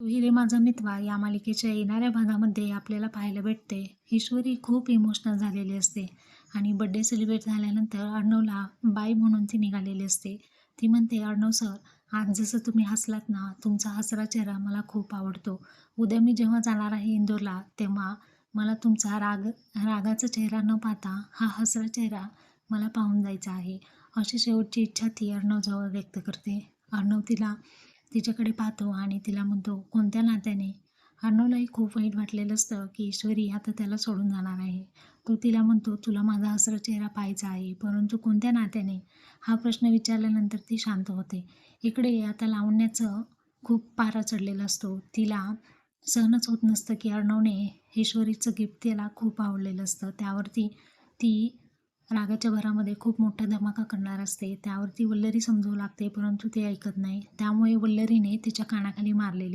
विहिरे माझा मितवा या मालिकेच्या येणाऱ्या भागामध्ये आपल्याला पाहायला भेटते. ईश्वरी खूप इमोशनल झालेली असते आणि बड्डे सेलिब्रेट झाल्यानंतर अर्णवला बाय म्हणून ती निघालेली असते. ती म्हणते अर्णव सर आज जसं तुम्ही हसलात ना तुमचा हसरा चेहरा मला खूप आवडतो. उद्या मी जेव्हा जाणार आहे इंदोरला तेव्हा मला तुमचा राग रागाचा चेहरा न पाहता हा हसरा चेहरा मला पाहून जायचा आहे. अशी शेवटची इच्छा ती अर्णवजवळ व्यक्त करते. अर्णव तिला तिच्याकडे पाहतो आणि तिला म्हणतो कोणत्या नात्याने? अर्णवलाही खूप वाईट वाटलेलं असतं की ईश्वरी आता त्याला सोडून जाणार आहे. तो तिला म्हणतो तुला माझा हसरा चेहरा पाहायचा आहे परंतु कोणत्या नात्याने? हा प्रश्न विचारल्यानंतर ती शांत होते. इकडे आता लावण्याचं खूप पारा चढलेला असतो. तिला सहनच होत नसतं की अर्णवने ईश्वरीचं गिफ्ट तिला खूप आवडलेलं असतं. त्यावरती ती रागाच्या भरामध्ये खूप मोठा धमाका करणार असते. त्यावरती वल्लरी समजू लागते परंतु ते ऐकत नाही. त्यामुळे वल्लरीने तिच्या कानाखाली मारलेले